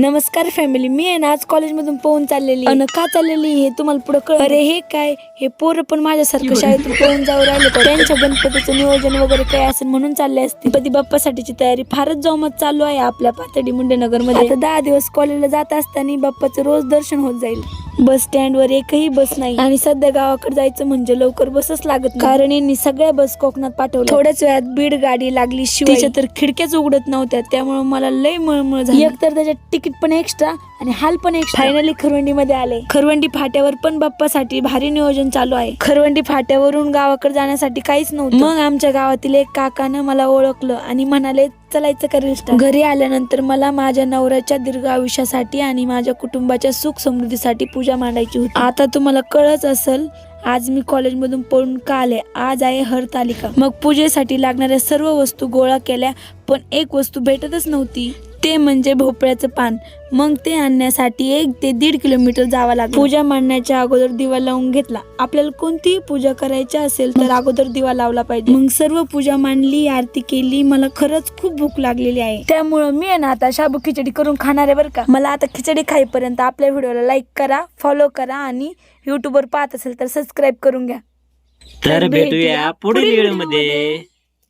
नमस्कार फॅमिली मी आहे ना आज कॉलेजमधून पळून चाललेली. अन का चाललेली? हे तुम्हाला पुढे कळ अरे हे काय? हे पोरं पण माझ्यासारखं शाळेतून पळून जाऊ राहिले का? त्यांच्या गणपतीचं नियोजन वगैरे काय असेल म्हणून चालले असते. गणपती बाप्पासाठीची तयारी फारच जोमात चालू आहे आपल्या पातळी मुंडेनगरमध्ये दहा दिवस कॉलेजला जात असताना बाप्पाचं रोज दर्शन होत जाईल. बस स्टँड वर एकही बस नाही. आणि सध्या गावाकडे जायचं म्हणजे लवकर बसच लागत नाही. कारण यांनी सगळ्या बस कोकणात पाठवल्या. थोड्याच वेळात बीड गाडी लागली शिवाय. तर खिडक्याच उघडत नव्हत्या. त्यामुळे मला लय मळमळ झाली. एक तर त्याच्यात तिकीट पण एक्स्ट्रा आणि हाल पण एक्स्ट्रा फायनली खरवंडी मध्ये आले. खरवंडी फाट्यावर पण बाप्पासाठी भारी नियोजन चालू आहे. खरवंडी फाट्यावरून गावाकडे जाण्यासाठी काहीच नव्हतं. मग आमच्या गावातील एक काकानं मला ओळखलं आणि म्हणाले चलायचं करेल घरी आल्यानंतर मला माझ्या नवऱ्याच्या दीर्घ आयुष्यासाठी आणि माझ्या कुटुंबाच्या सुख समृद्धीसाठी पूजा मांडायची होती. आता तुम्हाला कळच असेल आज मी कॉलेजमधून पळून का आले? आज आहे हरतालिका मग पूजेसाठी लागणाऱ्या सर्व वस्तू गोळा केल्या पण एक वस्तू भेटतच नव्हती. ते म्हणजे भोपळ्याचं पान. मग ते आणण्यासाठी एक ते दीड किलोमीटर जावं लागलं. पूजा मांडण्याच्या अगोदर दिवा लावून घेतला. आपल्याला कोणतीही पूजा करायची असेल तर अगोदर दिवा लावला पाहिजे. मग सर्व पूजा मांडली आरती केली. मला खरंच खूप भूक लागलेली आहे. त्यामुळं मी ना आता शाबू खिचडी करून खाणार आहे बरं का? मला आता खिचडी खाईपर्यंत आपल्या व्हिडिओला लाईक करा फॉलो करा आणि युट्यूबवर पाहत असेल तर सबस्क्राईब करून घ्या. तर भेटूया पुढील व्हिडिओमध्ये